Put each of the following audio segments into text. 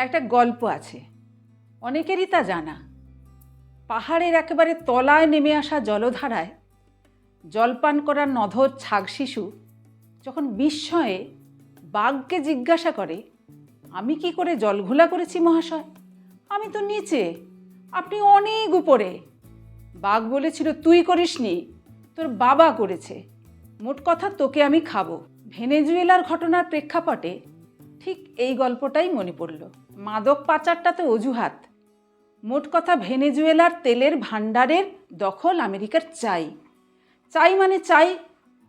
একটা গল্প আছে। অনেকেরই তা জানা। পাহাড়ের একেবারে তলায় নেমে আসা জলধারায় জলপান করার নধর ছাগ শিশু যখন বিস্ময়ে বাঘকে জিজ্ঞাসা করে, আমি কি করে জলঘোলা করেছি মহাশয়? আমি তো নিচে, আপনি অনেক উপরে। বাঘ বলেছিল, তুই করিসনি, তোর বাবা করেছে। মোট কথা তোকে আমি খাব। ভেনেজুয়েলার ঘটনার প্রেক্ষাপটে ঠিক এই গল্পটাই মনে পড়ল। মাদক পাচারটা তো অজুহাত। মোট কথা ভেনেজুয়েলার তেলের ভাণ্ডারের দখল আমেরিকার চাই। চাই মানে চাই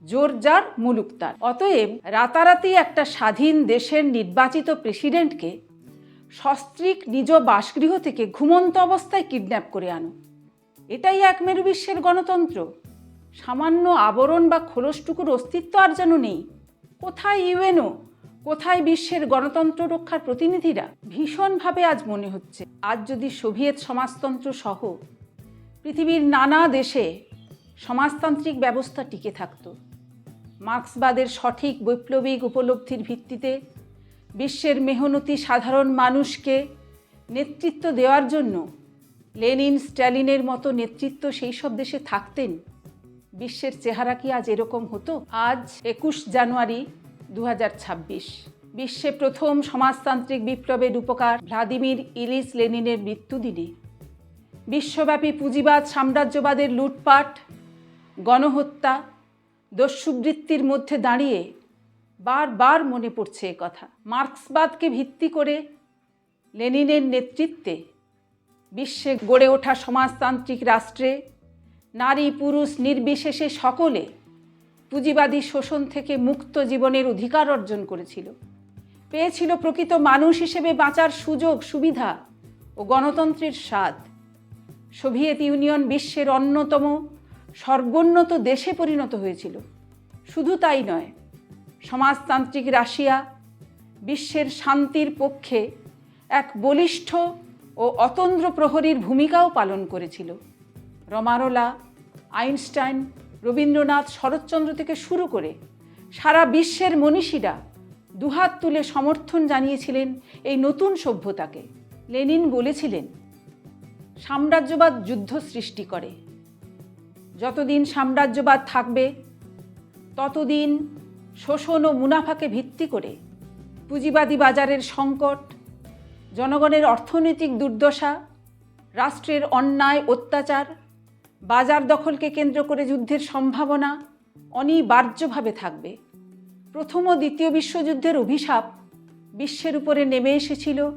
জোর যার মুলুক তার অতএব রাতারাতি একটা স্বাধীন দেশের নির্বাচিত প্রেসিডেন্টকে সস্ত্রিক নিজ বাসগৃহ থেকে ঘুমন্ত অবস্থায় কিডন্যাপ করে আনো। এটাই এক মেরু বিশ্বের গণতন্ত্র। সামান্য আবরণ বা খোলসটুকুর অস্তিত্ব আর যেন নেই। কোথায় ইউএনও? কোথায় বিশ্বের গণতন্ত্র রক্ষার প্রতিনিধিরা ভীষণভাবে আজ মনে হচ্ছে। আজ যদি সোভিয়েত সমাজতন্ত্র সহ পৃথিবীর নানা দেশে সমাজতান্ত্রিক ব্যবস্থা টিকে থাকত, মার্ক্সবাদের সঠিক বৈপ্লবিক উপলব্ধির ভিত্তিতে বিশ্বের মেহনতি সাধারণ মানুষকে নেতৃত্ব দেওয়ার জন্য লেনিন স্ট্যালিনের মতো নেতৃত্ব সেই সব দেশে থাকতেন, বিশ্বের চেহারা কি আজ এরকম হতো? আজ একুশ জানুয়ারি দু বিশ্বে প্রথম সমাজতান্ত্রিক বিপ্লবের উপকার ভ্লাদিমির ইলিস লেনিনের মৃত্যুদিনে। বিশ্বব্যাপী পুঁজিবাদ, সাম্রাজ্যবাদের লুটপাট, গণহত্যা, দস্যুবৃত্তির মধ্যে দাঁড়িয়ে বারবার মনে পড়ছে এ কথা। মার্ক্সবাদকে ভিত্তি করে লেনিনের নেতৃত্বে বিশ্বে গড়ে ওঠা সমাজতান্ত্রিক রাষ্ট্রে নারী, পুরুষ, নির্বিশেষে সকলে পুঁজিবাদী শোষণ থেকে মুক্ত জীবনের অধিকার অর্জন করেছিল। পেয়েছিল প্রকৃত মানুষ হিসেবে বাঁচার সুযোগ, সুবিধা ও গণতন্ত্রের স্বাদ। সোভিয়েত ইউনিয়ন বিশ্বের অন্যতম সর্বোন্নত দেশে পরিণত হয়েছিল। শুধু তাই নয়, সমাজতান্ত্রিক রাশিয়া বিশ্বের শান্তির পক্ষে এক বলিষ্ঠ ও অতন্দ্র প্রহরীর ভূমিকাও পালন করেছিল। রমারোলা, আইনস্টাইন রবীন্দ্রনাথ শরৎচন্দ্র থেকে শুরু করে সারা বিশ্বের মনীষীরা দুহাত তুলে সমর্থন জানিয়েছিলেন এই নতুন সভ্যতাকে। লেনিন বলেছিলেন, সাম্রাজ্যবাদ যুদ্ধ সৃষ্টি করে। যতদিন সাম্রাজ্যবাদ থাকবে, ততদিন শোষণ ও মুনাফাকে ভিত্তি করে পুঁজিবাদী বাজারের সংকট, জনগণের অর্থনৈতিক দুর্দশা, রাষ্ট্রের অন্যায়, অত্যাচার বাজার দখলকে কেন্দ্র করে যুদ্ধের সম্ভাবনা অনিবার্যভাবে থাকবে। প্রথম ও দ্বিতীয় বিশ্বযুদ্ধের অভিশাপ বিশ্বের উপরে নেমে এসেছিল।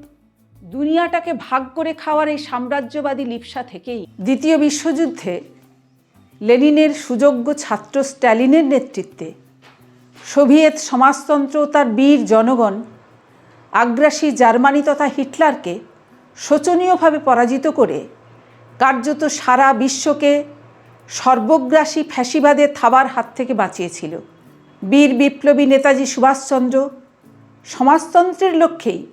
দুনিয়াটাকে ভাগ করে খাওয়ার এই সাম্রাজ্যবাদী লিপসা থেকেই। দ্বিতীয় বিশ্বযুদ্ধে লেনিনের সুযোগ্য ছাত্র স্ট্যালিনের নেতৃত্বে সোভিয়েত সমাজতন্ত্র তার বীর জনগণ আগ্রাসী জার্মানি তথা হিটলারকে শোচনীয়ভাবে পরাজিত করে কার্যত সারা বিশ্বকে সর্বগ্রাসী ফ্যাসিবাদের থাবার হাত থেকে বাঁচিয়েছিল। বীর বিপ্লবী নেতাজি সুভাষচন্দ্র সমাজতন্ত্রের লক্ষ্যেই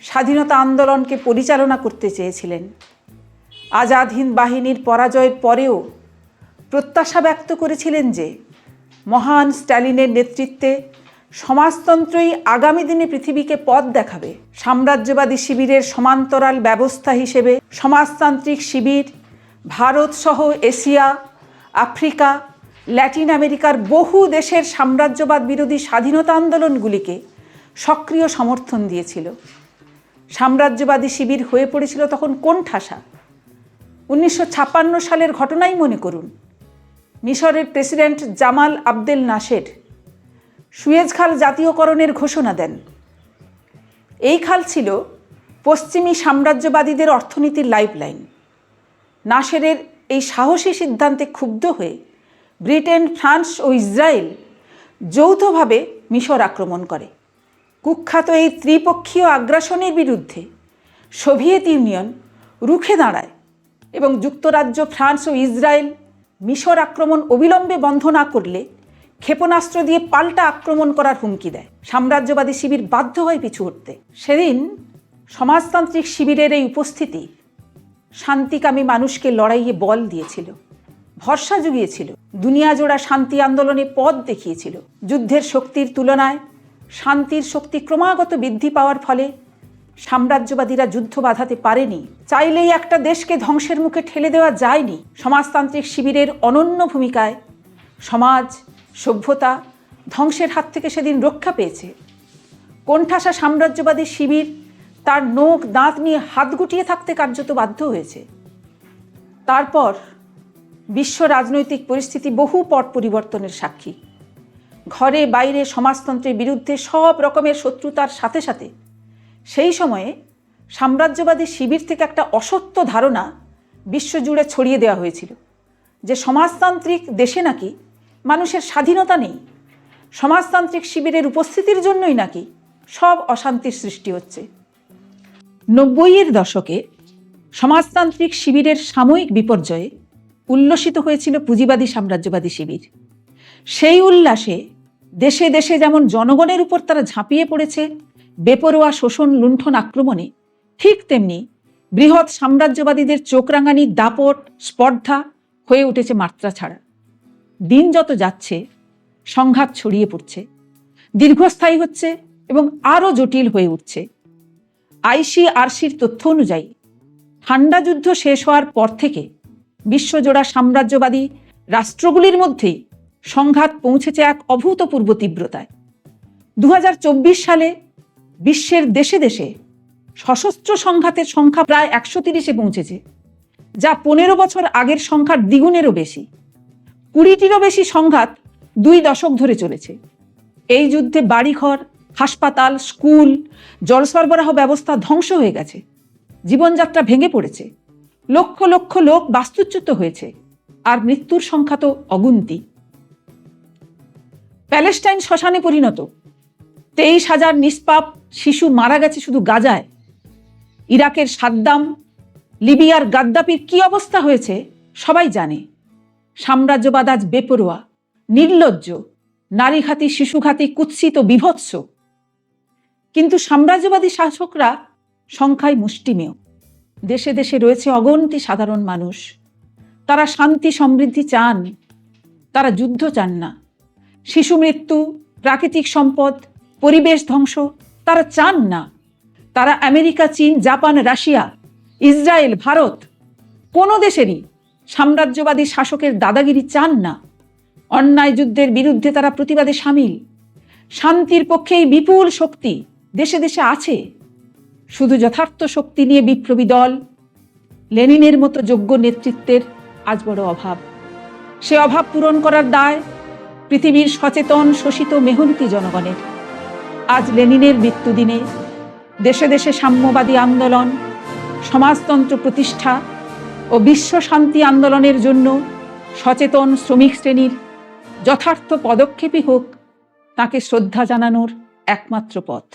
স্বাধীনতা আন্দোলনকে পরিচালনা করতে চেয়েছিলেন। আজাদ হিন্দ বাহিনীর পরাজয়ের পরেও প্রত্যাশা ব্যক্ত করেছিলেন যে মহান স্ট্যালিনের নেতৃত্বে সমাজতন্ত্রই আগামী দিনে পৃথিবীকে পথ দেখাবে। সাম্রাজ্যবাদী শিবিরের সমান্তরাল ব্যবস্থা হিসেবে সমাজতান্ত্রিক শিবির, ভারত সহ এশিয়া, আফ্রিকা, ল্যাটিন আমেরিকার বহু দেশের সাম্রাজ্যবাদ বিরোধী স্বাধীনতা আন্দোলনগুলিকে সক্রিয় সমর্থন দিয়েছিল। সাম্রাজ্যবাদী শিবির হয়ে পড়েছিল তখন কোন ঠাসা? উনিশশো ছাপ্পান্ন সালের ঘটনাই মনে করুন। মিশরের president Gamal Abdel Nasser Suez খাল জাতীয়করণের ঘোষণা দেন। এই খাল ছিল পশ্চিমী সাম্রাজ্যবাদীদের অর্থনীতির লাইফলাইন। নাসেরের এই সাহসী সিদ্ধান্তে ক্ষুব্ধ হয়ে ব্রিটেন, ফ্রান্স ও ইসরায়েল যৌথভাবে মিশর আক্রমণ করে। কুখ্যাত এই ত্রিপক্ষীয় আগ্রাসনের বিরুদ্ধে সোভিয়েত ইউনিয়ন রুখে দাঁড়ায় এবং যুক্তরাজ্য, ফ্রান্স ও ইসরায়েল মিশর আক্রমণ অবিলম্বে বন্ধ না করলে ক্ষেপণাস্ত্র দিয়ে পাল্টা আক্রমণ করার হুমকি দেয়। সাম্রাজ্যবাদী শিবির বাধ্য হয় পিছু হটতে। সেদিন সমাজতান্ত্রিক শিবিরের এই উপস্থিতি শান্তিকামী মানুষকে লড়াইয়ে বল দিয়েছিল, ভরসা জুগিয়েছিল দুনিয়া জোড়া শান্তি আন্দোলনে পথ দেখিয়েছিল। যুদ্ধের শক্তির তুলনায় শান্তির শক্তি ক্রমাগত বৃদ্ধি পাওয়ার ফলে সাম্রাজ্যবাদীরা যুদ্ধ বাধাতে পারেনি। চাইলেই একটা দেশকে ধ্বংসের মুখে ঠেলে দেওয়া যায়নি। সমাজতান্ত্রিক শিবিরের অনন্য ভূমিকায় সমাজ সভ্যতা ধ্বংসের হাত থেকে সেদিন রক্ষা পেয়েছে। কোণঠাসা সাম্রাজ্যবাদী শিবির তার নোখ দাঁত নিয়ে হাত গুটিয়ে থাকতে কার্যত বাধ্য হয়েছে। তারপর বিশ্ব রাজনৈতিক পরিস্থিতি বহু পট পরিবর্তনের সাক্ষী। ঘরে বাইরে সমাজতন্ত্রের বিরুদ্ধে সব রকমের শত্রুতার সাথে সাথে সেই সময়ে সাম্রাজ্যবাদী শিবির থেকে একটা অসত্য ধারণা বিশ্বজুড়ে ছড়িয়ে দেওয়া হয়েছিল যে সমাজতান্ত্রিক দেশে নাকি মানুষের স্বাধীনতা নেই। সমাজতান্ত্রিক শিবিরের উপস্থিতির জন্যই নাকি সব অশান্তির সৃষ্টি হচ্ছে। নব্বইয়ের দশকে সমাজতান্ত্রিক শিবিরের সাময়িক বিপর্যয়ে উল্লসিত হয়েছিল পুঁজিবাদী সাম্রাজ্যবাদী শিবির। সেই উল্লাসে দেশে দেশে যেমন জনগণের উপর তারা ঝাঁপিয়ে পড়েছে, বেপরোয়া শোষণ লুণ্ঠন আক্রমণে, ঠিক তেমনি বৃহৎ সাম্রাজ্যবাদীদের চোখরাঙানি দাপট, স্পর্ধা হয়ে উঠেছে মাত্রা ছাড়া। দিন যত যাচ্ছে, সংঘাত ছড়িয়ে পড়ছে, দীর্ঘস্থায়ী হচ্ছে এবং আরও জটিল হয়ে উঠছে। আইসিআরসির তথ্য অনুযায়ী ঠান্ডা যুদ্ধ শেষ হওয়ার পর থেকে বিশ্বজোড়া সাম্রাজ্যবাদী রাষ্ট্রগুলির মধ্যেই সংঘাত পৌঁছেছে এক অভূতপূর্ব তীব্রতায়। দু হাজার চব্বিশ সালে বিশ্বের দেশে দেশে সশস্ত্র সংঘাতের সংখ্যা প্রায় একশো তিরিশে পৌঁছেছে, যা পনেরো বছর আগের সংখ্যার দ্বিগুণেরও বেশি। কুড়িটিরও বেশি সংঘাত দুই দশক ধরে চলেছে। এই যুদ্ধে বাড়িঘর, হাসপাতাল, স্কুল জল সরবরাহ ব্যবস্থা ধ্বংস হয়ে গেছে। জীবনযাত্রা ভেঙে পড়েছে। লক্ষ লক্ষ লোক বাস্তুচ্যুত হয়েছে আর মৃত্যুর সংখ্যা তো অগুন্তি। প্যালেস্টাইন শ্মশানে পরিণত। তেইশ হাজার নিষ্পাপ শিশু মারা গেছে শুধু গাজায়। ইরাকের সাদ্দাম, লিবিয়ার গাদ্দাপির কি অবস্থা হয়েছে সবাই জানে। সাম্রাজ্যবাদ আজ বেপরোয়া, নির্লজ্জ নারীঘাতী শিশুঘাতী কুৎসিত, বিভৎস। কিন্তু সাম্রাজ্যবাদী শাসকরা সংখ্যায় মুষ্টিমেয়। দেশে দেশে রয়েছে অগণিত সাধারণ মানুষ। তারা শান্তি, সমৃদ্ধি চান। তারা যুদ্ধ চান না। শিশু মৃত্যু, প্রাকৃতিক সম্পদ, পরিবেশ ধ্বংস তারা চান না। তারা আমেরিকা, চীন, জাপান, রাশিয়া, ইসরায়েল, ভারত কোনো দেশেরই সাম্রাজ্যবাদী শাসকের দাদাগিরি চান না। অন্যায় যুদ্ধের বিরুদ্ধে তারা প্রতিবাদে সামিল। শান্তির পক্ষে এই বিপুল শক্তি দেশে দেশে আছে। শুধু যথার্থ শক্তি নিয়ে বিপ্লবী দল, লেনিনের মতো যোগ্য নেতৃত্বের আজ বড় অভাব। সে অভাব পূরণ করার দায় পৃথিবীর সচেতন, শোষিত, মেহনতি জনগণের। আজ লেনিনের মৃত্যুদিনে দেশে দেশে সাম্যবাদী আন্দোলন, সমাজতন্ত্র প্রতিষ্ঠা ও বিশ্ব শান্তি আন্দোলনের জন্য সচেতন শ্রমিক শ্রেণির যথার্থ পদক্ষেপই হোক, তাকে শ্রদ্ধা জানানোর একমাত্র পথ।